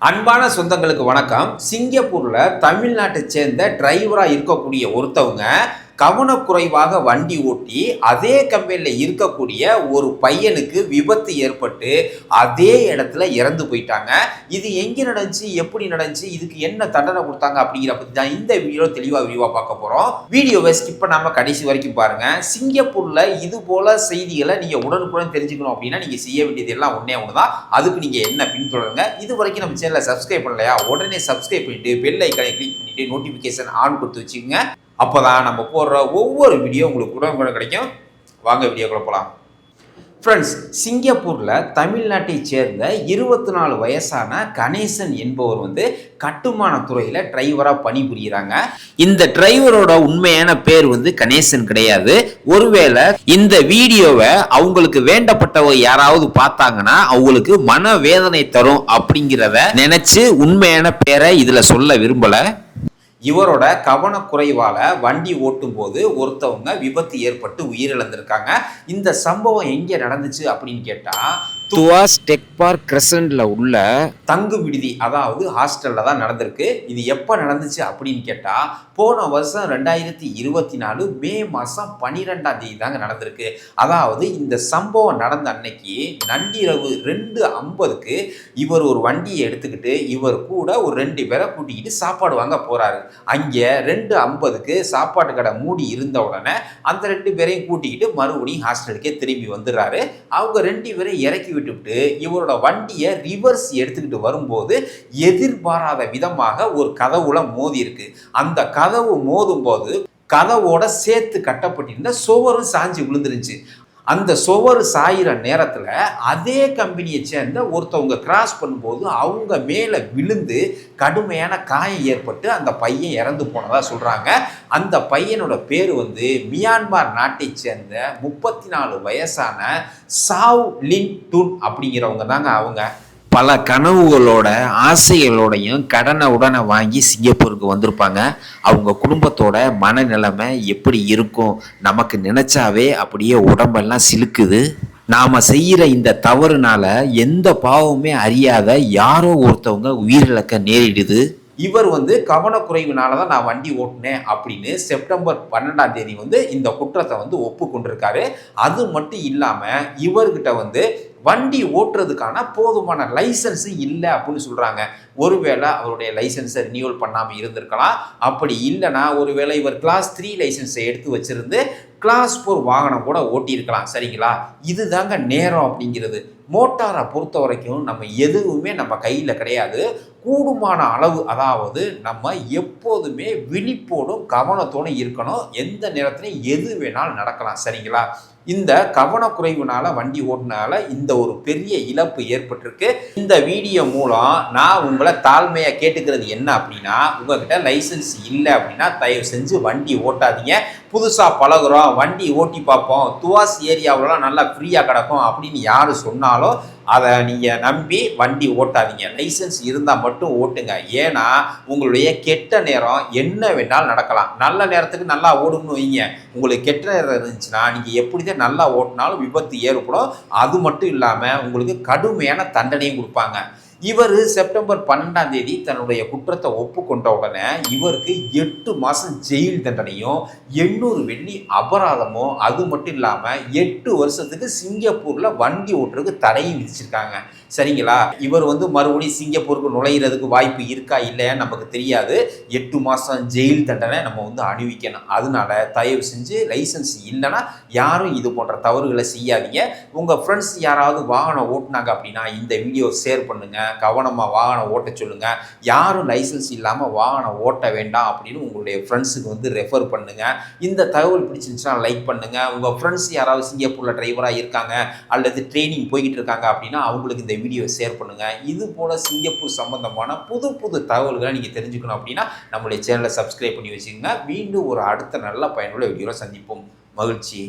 அன்பான சொந்தங்களுக்கு வணக்கம். சிங்கப்பூரில் தமிழ்நாட்டை சேர்ந்த டிரைவராக இருக்கக்கூடிய ஒருத்தவங்க கவனக்குறைவாக வண்டி ஓட்டி அதே கம்பெனியில் இருக்கக்கூடிய ஒரு பையனுக்கு விபத்து ஏற்பட்டு அதே இடத்துல இறந்து போயிட்டாங்க. இது எங்கே நடந்துச்சு? எப்படி நடந்துச்சு? இதுக்கு என்ன தண்டனை கொடுத்தாங்க அப்படிங்கிற பற்றி தான் இந்த வீடியோ தெளிவாக விரிவாக பார்க்க போகிறோம் வீடியோவை ஸ்கிப் பண்ணாமல் கடைசி வரைக்கும் பாருங்கள் சிங்கப்பூரில் இது போல செய்திகளை நீங்கள் உடனுக்குடன் தெரிஞ்சுக்கணும் அப்படின்னா நீங்கள் செய்ய வேண்டியது எல்லாம் ஒன்றே ஒன்று தான் அதுக்கு நீங்கள் என்ன பின்தொடருங்க? இது வரைக்கும் நம்ம சேனலை சப்ஸ்கிரைப் பண்ணலையா? உடனே சப்ஸ்கிரைப் பண்ணிட்டு பெல் ஐக்கனை கிளிக் பண்ணிட்டு நோட்டிஃபிகேஷன் ஆன் கொடுத்து வச்சுக்கோங்க. அப்போ தான் நம்ம போடுற ஒவ்வொரு வீடியோ உங்களுக்கு உடனே கிடைக்கும். வாங்க வீடியோக்குள்ள போகலாம் ஃப்ரெண்ட்ஸ் சிங்கப்பூரில் தமிழ்நாட்டை சேர்ந்த இருபத்தி நாலு வயசான கணேசன் என்பவர் வந்து கட்டுமான துறையில் டிரைவராக பணிபுரிகிறாங்க இந்த டிரைவரோட உண்மையான பேர் வந்து கணேசன் கிடையாது. ஒருவேளை இந்த வீடியோவை அவங்களுக்கு வேண்டப்பட்டவங்க யாராவது பார்த்தாங்கன்னா அவங்களுக்கு மனவேதனை தரும் அப்படிங்கிறத நினச்சி உண்மையான பேரை இதில் சொல்ல விரும்பலை. இவரோட கவனக்குறைவால் வண்டி ஓட்டும் போது ஒருத்தவங்க விபத்து ஏற்பட்டு உயிரிழந்திருக்காங்க. இந்த சம்பவம் எங்கே நடந்துச்சு அப்படின்னு கேட்டால் துவாஸ் டெக் பார்க் கிரசன்ட்ல உள்ள தங்கு விடுதி அதாவது ஹாஸ்டல்ல தான் நடந்திருக்கு. இது எப்போ நடந்துச்சு அப்படின்னு கேட்டா போன வருஷம் ரெண்டாயிரத்தி இருபத்தி நாலு மே மாசம் பன்னிரெண்டாம் தேதி தாங்க நடந்திருக்கு. அதாவது இந்த சம்பவம் நடந்த அன்னைக்கு நள்ளிரவு ரெண்டு ஐம்பதுக்கு இவர் ஒரு வண்டியை எடுத்துக்கிட்டு இவர் கூட ஒரு ரெண்டு பேரை கூட்டிக்கிட்டு சாப்பாடு வாங்க போறாரு. அங்கே ரெண்டு ஐம்பதுக்கு சாப்பாட்டு கடை மூடி இருந்த உடனே அந்த ரெண்டு பேரையும் கூட்டிக்கிட்டு மறுபடியும் ஹாஸ்டலுக்கே திரும்பி வந்துடுறாரு. அவங்க ரெண்டு பேரையும் இறக்கி விட்டுவிட்டு இவரோட வண்டியை ரிவர்ஸ் எடுத்துக்கிட்டு வரும்போது எதிர்பாராத விதமாக ஒரு கதவுல மோதி இருக்கு அந்த கதவு மோதும் போது கதவோட சேர்த்து கட்டப்பட்டிருந்த சுவரும் சாஞ்சி விழுந்துருச்சு அந்த சுவர் சாயிற நேரத்தில் அதே கம்பெனியை சேர்ந்த ஒருத்தவங்க கிராஸ் பண்ணும்போது அவங்க மேலே விழுந்து கடுமையான காயம் ஏற்பட்டு அந்த பையன் இறந்து போனதாக சொல்கிறாங்க அந்த பையனோட பேர் வந்து மியான்மார் நாட்டை சேர்ந்த முப்பத்தி நாலு வயசான சாவ் லின் டுன் அப்படிங்கிறவங்க தாங்க அவங்க. பல கனவுகளோட ஆசைகளோடையும் கடனை உடனே வாங்கி சிங்கப்பூருக்கு வந்திருப்பாங்க. அவங்க குடும்பத்தோட மனநிலைமை எப்படி இருக்கும்? நமக்கு நினைச்சாவே அப்படியே உடம்பெல்லாம் சிலுக்குது. நாம் செய்கிற இந்த தவறுனால எந்த பாவமுமே அறியாத யாரோ ஒருத்தவங்க உயிரிழக்க நேரிடுது. இவர் வந்து கவனக்குறைவுனால தான் நான் வண்டி ஓட்டினேன் அப்படின்னு செப்டம்பர் பன்னெண்டாம் தேதி வந்து இந்த குற்றத்தை வந்து ஒப்புக்கொண்டிருக்காரு. அது மட்டும் இல்லாமல் இவர்கிட்ட வந்து வண்டி ஓட்டுறதுக்கான போதுமான லைசன்ஸு இல்லை அப்படின்னு சொல்கிறாங்க ஒருவேளை அவருடைய லைசன்ஸை ரினியூவல் பண்ணாமல் இருந்திருக்கலாம். அப்படி இல்லைன்னா ஒருவேளை இவர் கிளாஸ் த்ரீ லைசன்ஸை எடுத்து வச்சிருந்து கிளாஸ் ஃபோர் வாகனம் கூட ஓட்டியிருக்கலாம். சரிங்களா? இதுதாங்க நேரம் அப்படிங்கிறது. மோட்டாரை பொறுத்த வரைக்கும் நம்ம எதுவுமே நம்ம கையில் கிடையாது. கூடுமான அளவு அதாவது நம்ம எப்போதுமே விழிப்போடும் கவனத்தோடும் இருக்கணும். எந்த நேரத்துலையும் எது வேணாலும் நடக்கலாம். சரிங்களா? இந்த கவனக்குறைவுனால வண்டி ஓட்டினால இந்த ஒரு பெரிய இழப்பு ஏற்பட்டிருக்கு. இந்த வீடியோ மூலம் நான் உங்களை தாழ்மையாக கேட்டுக்கிறது என்ன அப்படின்னா உங்ககிட்ட லைசன்ஸ் இல்லை அப்படின்னா தயவு செஞ்சு வண்டி ஓட்டாதீங்க. புதுசாக பழகுறோம் வண்டி ஓட்டி பார்ப்போம். துவாஸ் ஏரியாவிலலாம் நல்லா ஃப்ரீயாக கிடக்கும் அப்படின்னு யார் சொன்னாலும் அதை நீங்கள் நம்பி வண்டி ஓட்டாதீங்க. லைசன்ஸ் இருந்தால் மட்டும் ஓட்டுங்க. ஏன்னா உங்களுடைய கெட்ட நேரம் என்ன வேணாலும் நடக்கலாம். நல்ல நேரத்துக்கு நல்லா ஓடும்னு வைங்க. உங்களுக்கு கெட்ட நேரம் இருந்துச்சுன்னா நீங்கள் எப்படி தான் நல்லா ஓட்டினாலும் விபத்து ஏற்படும். அது மட்டும் இல்லாமல் உங்களுக்கு கடுமையான தண்டனையும் கொடுப்பாங்க. இவர் செப்டம்பர் பன்னெண்டாம் தேதி தன்னுடைய குற்றத்தை ஒப்புக்கொண்ட உடனே இவருக்கு எட்டு மாதம் ஜெயில் தண்டனையும் எண்ணூறு வெள்ளி அபராதமும் அது மட்டும் இல்லாமல் எட்டு வருஷத்துக்கு சிங்கப்பூரில் வண்டி ஓட்டுறதுக்கு தடையும் விதிச்சிருக்காங்க. சரிங்களா? இவர் வந்து மறுபடியும் சிங்கப்பூருக்கு நுழையிறதுக்கு வாய்ப்பு இருக்கா இல்லையா நமக்கு தெரியாது. எட்டு மாதம் ஜெயில் தண்டனை நம்ம வந்து அணிவிக்கணும். அதனால தயவு செஞ்சு லைசன்ஸ் இல்லைன்னா யாரும் இது போன்ற தவறுகளை செய்யாதீங்க. உங்கள் ஃப்ரெண்ட்ஸ் யாராவது வாகனம் ஓட்டுனாங்க அப்படின்னா இந்த வீடியோ ஷேர் பண்ணுங்கள் கவனமாக வாகனம் ஓட்ட சொல்லுங்கள் யாரும் லைசன்ஸ் இல்லாமல் வாகனம் ஓட்ட வேண்டாம் அப்படின்னு உங்களுடைய ஃப்ரெண்ட்ஸுக்கு வந்து ரெஃபர் பண்ணுங்கள் இந்த தகவல் பிடிச்சிருந்துச்சுன்னா லைக் பண்ணுங்கள் உங்கள் ஃப்ரெண்ட்ஸ் யாராவது சிங்கப்பூரில் டிரைவராக இருக்காங்க அல்லது ட்ரைனிங் போய்கிட்டு இருக்காங்க அப்படின்னா அவங்களுக்கு இந்த வீடியோ ஷேர் பண்ணுங்கள் இது போல் சிங்கப்பூர் சம்மந்தமான புது புது தகவல்களை நீங்கள் தெரிஞ்சுக்கணும் அப்படின்னா நம்மளுடைய சேனலை சப்ஸ்கிரைப் பண்ணி வச்சுக்கோங்க. மீண்டும் ஒரு அடுத்த நல்ல பயனுள்ள வீடியோவில் சந்திப்போம். மகிழ்ச்சி.